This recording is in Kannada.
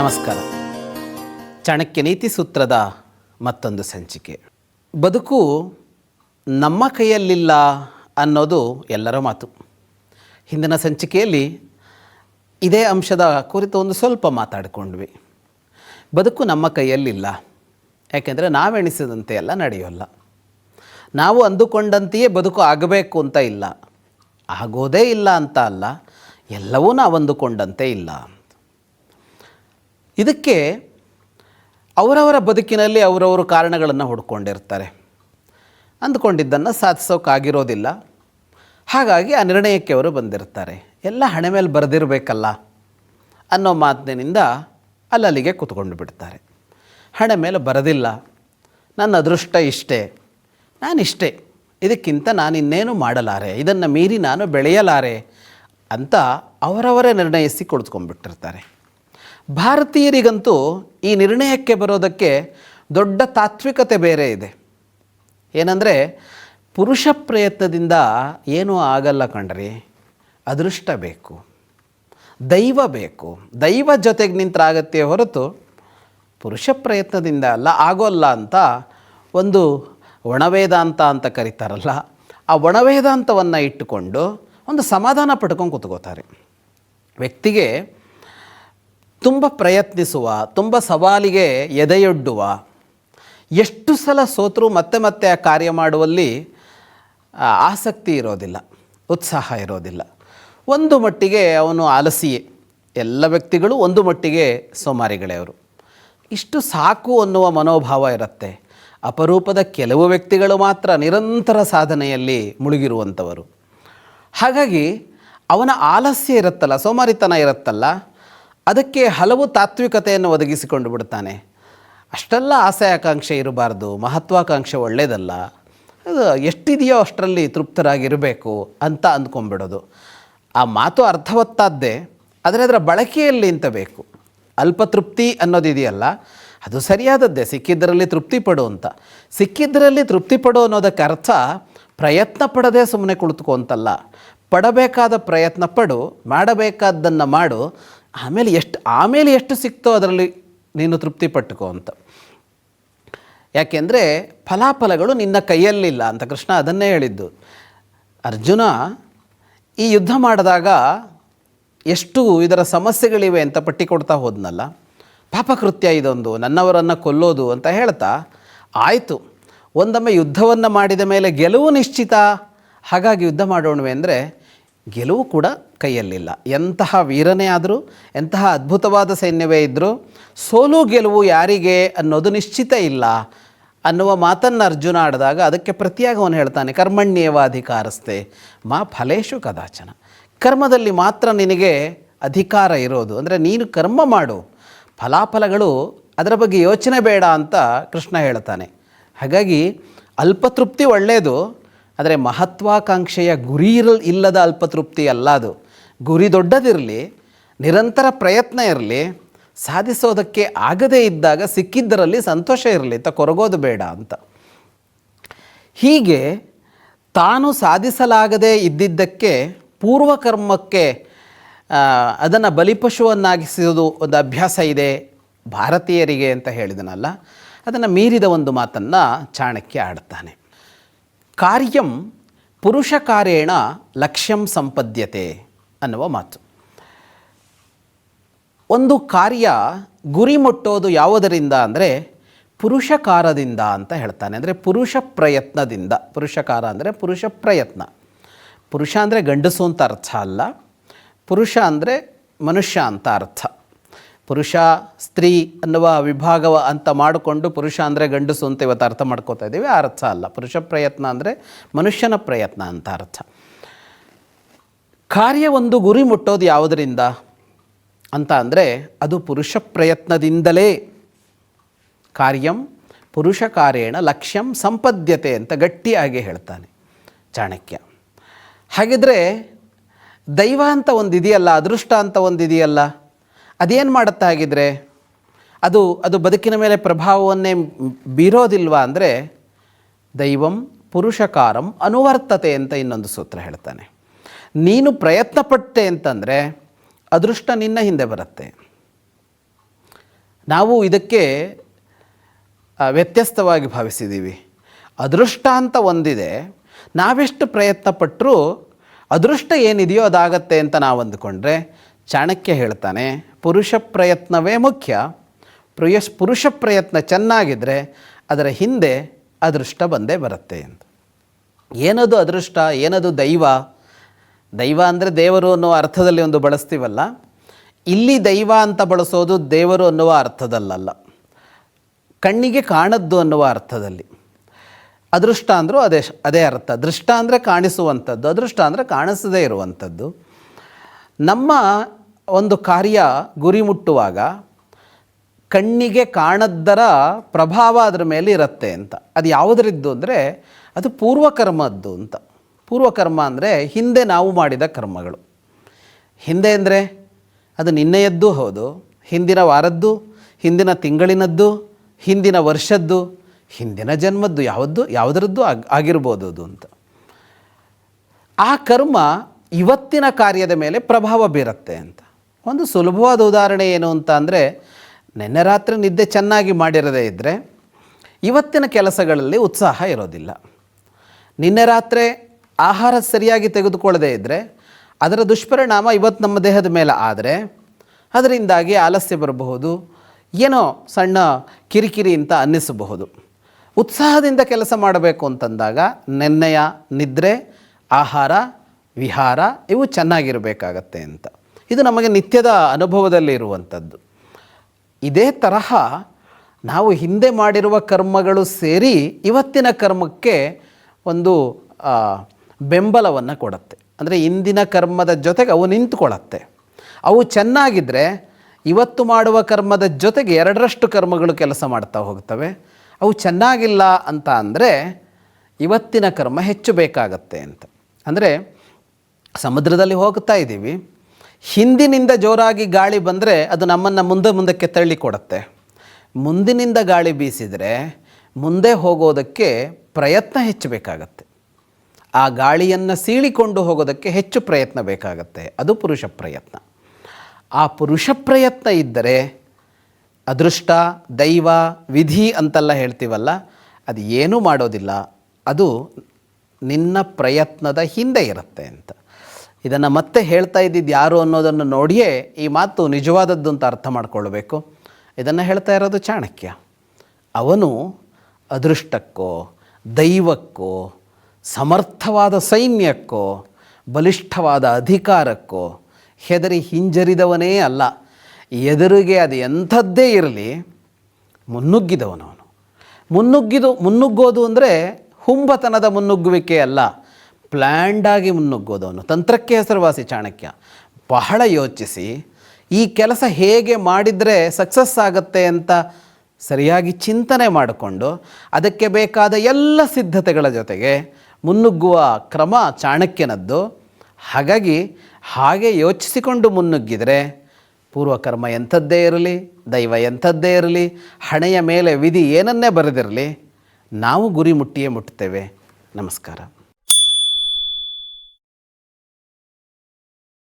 ನಮಸ್ಕಾರ. ಚಾಣಕ್ಯ ನೀತಿ ಸೂತ್ರದ ಮತ್ತೊಂದು ಸಂಚಿಕೆ. ಬದುಕು ನಮ್ಮ ಕೈಯಲ್ಲಿಲ್ಲ ಅನ್ನೋದು ಎಲ್ಲರ ಮಾತು. ಹಿಂದಿನ ಸಂಚಿಕೆಯಲ್ಲಿ ಇದೇ ಅಂಶದ ಕುರಿತು ಒಂದು ಸ್ವಲ್ಪ ಮಾತಾಡಿಕೊಂಡ್ವಿ. ಬದುಕು ನಮ್ಮ ಕೈಯಲ್ಲಿಲ್ಲ. ಯಾಕೆಂದರೆ ನಾವೆಣಿಸಿದಂತೆ ಎಲ್ಲ ನಡೆಯೋಲ್ಲ. ನಾವು ಅಂದುಕೊಂಡಂತೆಯೇ ಬದುಕು ಆಗಬೇಕು ಅಂತ ಇಲ್ಲ. ಆಗೋದೇ ಇಲ್ಲ ಅಂತ ಅಲ್ಲ. ಎಲ್ಲವೂ ನಾವು ಅಂದುಕೊಂಡಂತೆ ಇಲ್ಲ. ಇದಕ್ಕೆ ಅವರವರ ಬದುಕಿನಲ್ಲಿ ಅವರವರು ಕಾರಣಗಳನ್ನು ಹುಡ್ಕೊಂಡಿರ್ತಾರೆ. ಅಂದುಕೊಂಡಿದ್ದನ್ನು ಸಾಧಿಸೋಕ್ಕಾಗಿರೋದಿಲ್ಲ ಹಾಗಾಗಿ ಆ ನಿರ್ಣಯಕ್ಕೆ ಅವರು ಬಂದಿರ್ತಾರೆ. ಎಲ್ಲ ಹಣೆ ಮೇಲೆ ಬರೆದಿರಬೇಕಲ್ಲ ಅನ್ನೋ ಮಾತಿನಿಂದ ಅಲ್ಲಲ್ಲಿಗೆ ಕೂತ್ಕೊಂಡು ಬಿಡ್ತಾರೆ. ಹಣೆ ಮೇಲೆ ಬರೋದಿಲ್ಲ. ನನ್ನ ಅದೃಷ್ಟ ಇಷ್ಟೇ. ನಾನಿಷ್ಟೇ. ಇದಕ್ಕಿಂತ ನಾನು ಇನ್ನೇನು ಮಾಡಲಾರೆ? ಇದನ್ನು ಮೀರಿ ನಾನು ಬೆಳೆಯಲಾರೆ? ಅಂತ ಅವರವರೇ ನಿರ್ಣಯಿಸಿ ಕುಳಿತುಕೊಂಡ್ಬಿಟ್ಟಿರ್ತಾರೆ. ಭಾರತೀಯರಿಗಂತೂ ಈ ನಿರ್ಣಯಕ್ಕೆ ಬರೋದಕ್ಕೆ ದೊಡ್ಡ ತಾತ್ವಿಕತೆ ಬೇರೆ ಇದೆ. ಏನಂದರೆ ಪುರುಷ ಪ್ರಯತ್ನದಿಂದ ಏನೂ ಆಗಲ್ಲ ಕಣ್ರಿ. ಅದೃಷ್ಟ ಬೇಕು. ದೈವ ಬೇಕು. ದೈವ ಜೊತೆಗೆ ನಿಂತರಾಗತ್ತೆ ಹೊರತು ಪುರುಷ ಪ್ರಯತ್ನದಿಂದ ಅಲ್ಲ, ಆಗೋಲ್ಲ ಅಂತ ಒಂದು ಒಣವೇದಾಂತ ಅಂತ ಕರೀತಾರಲ್ಲ, ಆ ಒಣವೇದಾಂತವನ್ನು ಇಟ್ಟುಕೊಂಡು ಒಂದು ಸಮಾಧಾನ ಪಡ್ಕೊಂಡು ಕೂತ್ಕೋತಾರೆ. ವ್ಯಕ್ತಿಗೆ ತುಂಬ ಪ್ರಯತ್ನಿಸುವ, ತುಂಬ ಸವಾಲಿಗೆ ಎದೆಯೊಡ್ಡುವ, ಎಷ್ಟು ಸಲ ಸೋತರೂ ಮತ್ತೆ ಮತ್ತೆ ಆ ಕಾರ್ಯ ಮಾಡುವಲ್ಲಿ ಆಸಕ್ತಿ ಇರೋದಿಲ್ಲ, ಉತ್ಸಾಹ ಇರೋದಿಲ್ಲ. ಒಂದು ಮಟ್ಟಿಗೆ ಅವನು ಆಲಸಿಯೇ. ಎಲ್ಲ ವ್ಯಕ್ತಿಗಳು ಒಂದು ಮಟ್ಟಿಗೆ ಸೋಮಾರಿಗಳೇ ಅವರು ಇಷ್ಟು ಸಾಕು ಅನ್ನುವ ಮನೋಭಾವ ಇರುತ್ತೆ. ಅಪರೂಪದ ಕೆಲವು ವ್ಯಕ್ತಿಗಳು ಮಾತ್ರ ನಿರಂತರ ಸಾಧನೆಯಲ್ಲಿ ಮುಳುಗಿರುವಂಥವರು. ಹಾಗಾಗಿ ಅವನ ಆಲಸ್ಯ ಇರುತ್ತಲ್ಲ, ಸೋಮಾರಿತನ ಇರುತ್ತಲ್ಲ ಅದಕ್ಕೆ ಹಲವು ತಾತ್ವಿಕತೆಯನ್ನು ಒದಗಿಸಿಕೊಂಡು ಬಿಡ್ತಾನೆ ಅಷ್ಟೆಲ್ಲ ಆಸೆ ಆಕಾಂಕ್ಷೆ ಇರಬಾರ್ದು, ಮಹತ್ವಾಕಾಂಕ್ಷೆ ಒಳ್ಳೆಯದಲ್ಲ ಅದು ಎಷ್ಟಿದೆಯೋ ಅಷ್ಟರಲ್ಲಿ ತೃಪ್ತರಾಗಿರಬೇಕು ಅಂತ ಅಂದ್ಕೊಂಬಿಡೋದು ಆ ಮಾತು ಅರ್ಥವತ್ತಾದ್ದೇ, ಆದರೆ ಅದರ ಬಳಕೆಯಲ್ಲಿ ಅಂತ ಬೇಕು ಅಲ್ಪತೃಪ್ತಿ ಅನ್ನೋದಿದೆಯಲ್ಲ, ಅದು ಸರಿಯಾದದ್ದೇ, ಸಿಕ್ಕಿದ್ದರಲ್ಲಿ ತೃಪ್ತಿ ಪಡು ಅಂತ. ಸಿಕ್ಕಿದ್ದರಲ್ಲಿ ತೃಪ್ತಿ ಪಡು ಅನ್ನೋದಕ್ಕೆ ಅರ್ಥ ಪ್ರಯತ್ನ ಪಡದೆ ಸುಮ್ಮನೆ ಕುಳಿತುಕೋ ಅಂತಲ್ಲ. ಪಡಬೇಕಾದ ಪ್ರಯತ್ನ ಪಡು, ಮಾಡಬೇಕಾದ್ದನ್ನು ಮಾಡು ಆಮೇಲೆ ಎಷ್ಟು ಆಮೇಲೆ ಎಷ್ಟು ಸಿಕ್ತೋ ಅದರಲ್ಲಿ ನೀನು ತೃಪ್ತಿ ಪಟ್ಟುಕೋ ಅಂತ. ಯಾಕೆಂದರೆ ಫಲಾಫಲಗಳು ನಿನ್ನ ಕೈಯಲ್ಲಿಲ್ಲ ಅಂತ ಕೃಷ್ಣ ಅದನ್ನೇ ಹೇಳಿದ್ದು. ಅರ್ಜುನ ಈ ಯುದ್ಧ ಮಾಡಿದಾಗ ಎಷ್ಟು ಇದರ ಸಮಸ್ಯೆಗಳಿವೆ ಅಂತ ಪಟ್ಟಿ ಕೊಡ್ತಾ ಹೋದ್ನಲ್ಲ. ಪಾಪಕೃತ್ಯ ಇದೊಂದು, ನನ್ನವರನ್ನು ಕೊಲ್ಲೋದು ಅಂತ ಹೇಳ್ತಾ ಆಯಿತು. ಒಂದೊಮ್ಮೆ ಯುದ್ಧವನ್ನು ಮಾಡಿದ ಮೇಲೆ ಗೆಲುವು ನಿಶ್ಚಿತ. ಹಾಗಾಗಿ ಯುದ್ಧ ಮಾಡೋಣವೆ ಅಂದರೆ ಗೆಲುವು ಕೂಡ ಕೈಯಲ್ಲಿಲ್ಲ. ಎಂತಹ ವೀರನೇ ಆದರೂ, ಎಂತಹ ಅದ್ಭುತವಾದ ಸೈನ್ಯವೇ ಇದ್ದರೂ ಸೋಲು ಗೆಲುವು ಯಾರಿಗೆ ಅನ್ನೋದು ನಿಶ್ಚಿತ ಇಲ್ಲ ಅನ್ನುವ ಮಾತನ್ನು ಅರ್ಜುನ ಆಡಿದಾಗ ಅದಕ್ಕೆ ಪ್ರತಿಯಾಗಿ ಅವನು ಹೇಳ್ತಾನೆ ಕರ್ಮಣ್ಯೇವಾಧಿಕಾರಸ್ತೆ ಮಾ ಫಲೇಶು ಕದಾಚನ. ಕರ್ಮದಲ್ಲಿ ಮಾತ್ರ ನಿನಗೆ ಅಧಿಕಾರ ಇರೋದು. ಅಂದರೆ ನೀನು ಕರ್ಮ ಮಾಡು. ಫಲಾಫಲಗಳು ಅದರ ಬಗ್ಗೆ ಯೋಚನೆ ಬೇಡ ಅಂತ ಕೃಷ್ಣ ಹೇಳ್ತಾನೆ. ಹಾಗಾಗಿ ಅಲ್ಪತೃಪ್ತಿ ಒಳ್ಳೆಯದು ಆದರೆ ಮಹತ್ವಾಕಾಂಕ್ಷೆಯ ಗುರಿ ಇರಲ್, ಇಲ್ಲದ ಅಲ್ಪತೃಪ್ತಿ ಅಲ್ಲ ಅದು. ಗುರಿ ದೊಡ್ಡದಿರಲಿ, ನಿರಂತರ ಪ್ರಯತ್ನ ಇರಲಿ, ಸಾಧಿಸೋದಕ್ಕೆ ಆಗದೇ ಇದ್ದಾಗ ಸಿಕ್ಕಿದ್ದರಲ್ಲಿ ಸಂತೋಷ ಇರಲಿ, ಅಂತ ಕೊರಗೋದು ಬೇಡ ಅಂತ. ಹೀಗೆ ತಾನು ಸಾಧಿಸಲಾಗದೇ ಇದ್ದಿದ್ದಕ್ಕೆ ಪೂರ್ವಕರ್ಮಕ್ಕೆ ಅದನ್ನು ಬಲಿಪಶುವನ್ನಾಗಿಸೋದು ಒಂದು ಅಭ್ಯಾಸ ಇದೆ, ಭಾರತೀಯರಿಗೆ ಅಂತ ಹೇಳಿದನಲ್ಲ, ಅದನ್ನು ಮೀರಿದ ಒಂದು ಮಾತನ್ನು ಚಾಣಕ್ಯ ಆಡುತ್ತಾನೆ. ಕಾರ್ಯಂ ಪುರುಷಕಾರೇಣ ಲಕ್ಷ್ಯಂ ಸಂಪದ್ಯತೆ ಅನ್ನುವ ಮಾತು. ಒಂದು ಕಾರ್ಯ ಗುರಿ ಮುಟ್ಟೋದು ಯಾವುದರಿಂದ ಅಂದರೆ ಪುರುಷಕಾರದಿಂದ ಅಂತ ಹೇಳ್ತಾನೆ. ಅಂದರೆ ಪುರುಷ ಪ್ರಯತ್ನದಿಂದ. ಪುರುಷಕಾರ ಅಂದರೆ ಪುರುಷ ಪ್ರಯತ್ನ. ಪುರುಷ ಅಂದರೆ ಗಂಡಸು ಅಂತ ಅರ್ಥ ಅಲ್ಲ. ಪುರುಷ ಅಂದರೆ ಮನುಷ್ಯ ಅಂತ ಅರ್ಥ. ಪುರುಷ, ಸ್ತ್ರೀ ಅನ್ನುವ ವಿಭಾಗವ ಅಂತ ಮಾಡಿಕೊಂಡು ಪುರುಷ ಅಂದರೆ ಗಂಡಸು ಅಂತ ಇವತ್ತು ಅರ್ಥ ಮಾಡ್ಕೋತಾ ಇದ್ದೀವಿ ಆ ಅರ್ಥ ಅಲ್ಲ. ಪುರುಷ ಪ್ರಯತ್ನ ಅಂದರೆ ಮನುಷ್ಯನ ಪ್ರಯತ್ನ ಅಂತ ಅರ್ಥ. ಕಾರ್ಯ ಒಂದು ಗುರಿ ಮುಟ್ಟೋದು ಯಾವುದರಿಂದ ಅಂತ ಅಂದರೆ ಅದು ಪುರುಷ ಪ್ರಯತ್ನದಿಂದಲೇ ಕಾರ್ಯಂ ಪುರುಷ ಕಾರ್ಯೇಣ ಲಕ್ಷ್ಯಂ ಸಂಪದ್ಯತೆ ಅಂತ ಗಟ್ಟಿಯಾಗಿ ಹೇಳ್ತಾನೆ ಚಾಣಕ್ಯ. ಹಾಗಿದ್ರೆ ದೈವ ಅಂತ ಒಂದು ಇದೆಯಲ್ಲ ಅದೃಷ್ಟ ಅಂತ ಒಂದು ಇದೆಯಲ್ಲ ಅದೇನು ಮಾಡುತ್ತಾಗಿದ್ದರೆ ಅದು ಅದು ಬದುಕಿನ ಮೇಲೆ ಪ್ರಭಾವವನ್ನೇ ಬೀರೋದಿಲ್ವಾ ಅಂದರೆ ದೈವಂ ಪುರುಷಕಾರಂ ಅನುವರ್ತತೆ ಅಂತ ಇನ್ನೊಂದು ಸೂತ್ರ ಹೇಳ್ತಾನೆ. ನೀನು ಪ್ರಯತ್ನ ಪಟ್ಟೆ ಅಂತಂದರೆ ಅದೃಷ್ಟ ನಿನ್ನ ಹಿಂದೆ ಬರುತ್ತೆ. ನಾವು ಇದಕ್ಕೆ ವ್ಯತ್ಯಸ್ತವಾಗಿ ಭಾವಿಸಿದ್ದೀವಿ. ಅದೃಷ್ಟ ಅಂತ ಒಂದಿದೆ. ನಾವೆಷ್ಟು ಪ್ರಯತ್ನ ಪಟ್ಟರೂ ಅದೃಷ್ಟ ಏನಿದೆಯೋ ಅದಾಗತ್ತೆ ಅಂತ ನಾವು ಅಂದುಕೊಂಡ್ರೆ ಚಾಣಕ್ಯ ಹೇಳ್ತಾನೆ ಪುರುಷ ಪ್ರಯತ್ನವೇ ಮುಖ್ಯ. ಪ್ರಯಸ್ ಪುರುಷ ಪ್ರಯತ್ನ ಚೆನ್ನಾಗಿದ್ದರೆ ಅದರ ಹಿಂದೆ ಅದೃಷ್ಟ ಬಂದೇ ಬರುತ್ತೆ ಅಂತ. ಏನದು ಅದೃಷ್ಟ, ಏನದು ದೈವ? ದೈವ ಅಂದರೆ ದೇವರು ಅನ್ನುವ ಅರ್ಥದಲ್ಲಿ ಒಂದು ಬಳಸ್ತೀವಲ್ಲ? ಇಲ್ಲಿ ದೈವ ಅಂತ ಬಳಸೋದು ದೇವರು ಅನ್ನುವ ಅರ್ಥದಲ್ಲಲ್ಲ. ಕಣ್ಣಿಗೆ ಕಾಣದ್ದು ಅನ್ನುವ ಅರ್ಥದಲ್ಲಿ. ಅದೃಷ್ಟ ಅಂದರೂ ಅದೇ ಅದೇ ಅರ್ಥ. ದೃಷ್ಟ ಅಂದರೆ ಕಾಣಿಸುವಂಥದ್ದು, ಅದೃಷ್ಟ ಅಂದರೆ ಕಾಣಿಸದೇ ಇರುವಂಥದ್ದು. ನಮ್ಮ ಒಂದು ಕಾರ್ಯ ಗುರಿ ಮುಟ್ಟುವಾಗ ಕಣ್ಣಿಗೆ ಕಾಣದ್ದರ ಪ್ರಭಾವ ಅದರ ಮೇಲೆ ಇರುತ್ತೆ ಅಂತ. ಅದು ಯಾವುದರಿದ್ದು ಅಂದರೆ ಅದು ಪೂರ್ವಕರ್ಮದ್ದು ಅಂತ. ಪೂರ್ವಕರ್ಮ ಅಂದರೆ ಹಿಂದೆ ನಾವು ಮಾಡಿದ ಕರ್ಮಗಳು. ಹಿಂದೆ ಅಂದರೆ ಅದು ನಿನ್ನೆಯದ್ದು ಹೌದು, ಹಿಂದಿನ ವಾರದ್ದು, ಹಿಂದಿನ ತಿಂಗಳಿನದ್ದು, ಹಿಂದಿನ ವರ್ಷದ್ದು, ಹಿಂದಿನ ಜನ್ಮದ್ದು ಯಾವದ್ದು ಯಾವುದರದ್ದು ಆಗ್, ಆಗಿರ್ಬೋದು ಅದು ಅಂತ. ಆ ಕರ್ಮ ಇವತ್ತಿನ ಕಾರ್ಯದ ಮೇಲೆ ಪ್ರಭಾವ ಬೀರುತ್ತೆ ಅಂತ. ಒಂದು ಸುಲಭವಾದ ಉದಾಹರಣೆ ಏನು ಅಂತ ಅಂದರೆ, ನಿನ್ನೆ ರಾತ್ರಿ ನಿದ್ದೆ ಚೆನ್ನಾಗಿ ಮಾಡಿರದೇ ಇದ್ದರೆ ಇವತ್ತಿನ ಕೆಲಸಗಳಲ್ಲಿ ಉತ್ಸಾಹ ಇರೋದಿಲ್ಲ. ನಿನ್ನೆ ರಾತ್ರಿ ಆಹಾರ ಸರಿಯಾಗಿ ತೆಗೆದುಕೊಳ್ಳದೇ ಇದ್ದರೆ ಅದರ ದುಷ್ಪರಿಣಾಮ ಇವತ್ತು ನಮ್ಮ ದೇಹದ ಮೇಲೆ ಆದರೆ, ಅದರಿಂದಾಗಿ ಆಲಸ್ಯ ಬರಬಹುದು, ಏನೋ ಸಣ್ಣ ಕಿರಿಕಿರಿ ಅಂತ ಅನ್ನಿಸಬಹುದು. ಉತ್ಸಾಹದಿಂದ ಕೆಲಸ ಮಾಡಬೇಕು ಅಂತಂದಾಗ ನೆನ್ನೆಯ ನಿದ್ರೆ, ಆಹಾರ, ವಿಹಾರ, ಇವು ಚೆನ್ನಾಗಿರಬೇಕಾಗತ್ತೆ ಅಂತ. ಇದು ನಮಗೆ ನಿತ್ಯದ ಅನುಭವದಲ್ಲಿ ಇರುವಂಥದ್ದು. ಇದೇ ತರಹ ನಾವು ಹಿಂದೆ ಮಾಡಿರುವ ಕರ್ಮಗಳು ಸೇರಿ ಇವತ್ತಿನ ಕರ್ಮಕ್ಕೆ ಒಂದು ಬೆಂಬಲವನ್ನು ಕೊಡುತ್ತೆ. ಅಂದರೆ ಇಂದಿನ ಕರ್ಮದ ಜೊತೆಗೆ ಅವು ನಿಂತುಕೊಳ್ಳತ್ತೆ ಅವು ಚೆನ್ನಾಗಿದ್ದರೆ ಇವತ್ತು ಮಾಡುವ ಕರ್ಮದ ಜೊತೆಗೆ ಎರಡರಷ್ಟು ಕರ್ಮಗಳು ಕೆಲಸ ಮಾಡ್ತಾ ಹೋಗ್ತವೆ. ಅವು ಚೆನ್ನಾಗಿಲ್ಲ ಅಂತ ಅಂದರೆ ಇವತ್ತಿನ ಕರ್ಮ ಹೆಚ್ಚು ಬೇಕಾಗತ್ತೆ ಅಂತ. ಅಂದರೆ ಸಮುದ್ರದಲ್ಲಿ ಹೋಗ್ತಾ ಇದ್ದೀವಿ. ಹಿಂದಿನಿಂದ ಜೋರಾಗಿ ಗಾಳಿ ಬಂದರೆ ಅದು ನಮ್ಮನ್ನು ಮುಂದೆ ಮುಂದಕ್ಕೆ ತಳ್ಳಿ ಕೊಡುತ್ತೆ. ಮುಂದಿನಿಂದ ಗಾಳಿ ಬೀಸಿದರೆ ಮುಂದೆ ಹೋಗೋದಕ್ಕೆ ಪ್ರಯತ್ನ ಹೆಚ್ಚು ಬೇಕಾಗತ್ತೆ. ಆ ಗಾಳಿಯನ್ನು ಸೀಳಿಕೊಂಡು ಹೋಗೋದಕ್ಕೆ ಹೆಚ್ಚು ಪ್ರಯತ್ನ ಬೇಕಾಗತ್ತೆ. ಅದು ಪುರುಷ ಪ್ರಯತ್ನ. ಆ ಪುರುಷ ಪ್ರಯತ್ನ ಇದ್ದರೆ ಅದೃಷ್ಟ, ದೈವ, ವಿಧಿ ಅಂತೆಲ್ಲ ಹೇಳ್ತೀವಲ್ಲ, ಅದು ಏನೂ ಮಾಡೋದಿಲ್ಲ. ಅದು ನಿನ್ನ ಪ್ರಯತ್ನದ ಹಿಂದೆ ಇರುತ್ತೆ ಅಂತ. ಇದನ್ನು ಮತ್ತೆ ಹೇಳ್ತಾ ಇದ್ದಿದ್ದು ಯಾರು ಅನ್ನೋದನ್ನು ನೋಡಿಯೇ ಈ ಮಾತು ನಿಜವಾದದ್ದು ಅಂತ ಅರ್ಥ ಮಾಡಿಕೊಳ್ಬೇಕು. ಇದನ್ನು ಹೇಳ್ತಾ ಇರೋದು ಚಾಣಕ್ಯ. ಅವನು ಅದೃಷ್ಟಕ್ಕೋ, ದೈವಕ್ಕೋ, ಸಮರ್ಥವಾದ ಸೈನ್ಯಕ್ಕೋ, ಬಲಿಷ್ಠವಾದ ಅಧಿಕಾರಕ್ಕೋ ಹೆದರಿ ಹಿಂಜರಿದವನೇ ಅಲ್ಲ. ಎದುರಿಗೆ ಅದು ಎಂಥದ್ದೇ ಇರಲಿ, ಮುನ್ನುಗ್ಗಿದವನವನು. ಮುನ್ನುಗ್ಗಿದು, ಮುನ್ನುಗ್ಗೋದು ಅಂದರೆ ಹುಂಬತನದ ಮುನ್ನುಗ್ಗುವಿಕೆ ಅಲ್ಲ. ಪ್ಲ್ಯಾಂಡಾಗಿ ಮುನ್ನುಗ್ಗೋದು ಅವನು. ತಂತ್ರಕ್ಕೆ ಹೆಸರುವಾಸಿ ಚಾಣಕ್ಯ. ಬಹಳ ಯೋಚಿಸಿ, ಈ ಕೆಲಸ ಹೇಗೆ ಮಾಡಿದರೆ ಸಕ್ಸಸ್ ಆಗುತ್ತೆ ಅಂತ ಸರಿಯಾಗಿ ಚಿಂತನೆ ಮಾಡಿಕೊಂಡು, ಅದಕ್ಕೆ ಬೇಕಾದ ಎಲ್ಲ ಸಿದ್ಧತೆಗಳ ಜೊತೆಗೆ ಮುನ್ನುಗ್ಗುವ ಕ್ರಮ ಚಾಣಕ್ಯನದ್ದು. ಹಾಗಾಗಿ ಹಾಗೆ ಯೋಚಿಸಿಕೊಂಡು ಮುನ್ನುಗ್ಗಿದರೆ ಪೂರ್ವಕರ್ಮ ಎಂಥದ್ದೇ ಇರಲಿ, ದೈವ ಎಂಥದ್ದೇ ಇರಲಿ, ಹಣೆಯ ಮೇಲೆ ವಿಧಿ ಏನನ್ನೇ ಬರೆದಿರಲಿ, ನಾವು ಗುರಿ ಮುಟ್ಟಿಯೇ ಮುಟ್ತೇವೆ ನಮಸ್ಕಾರ.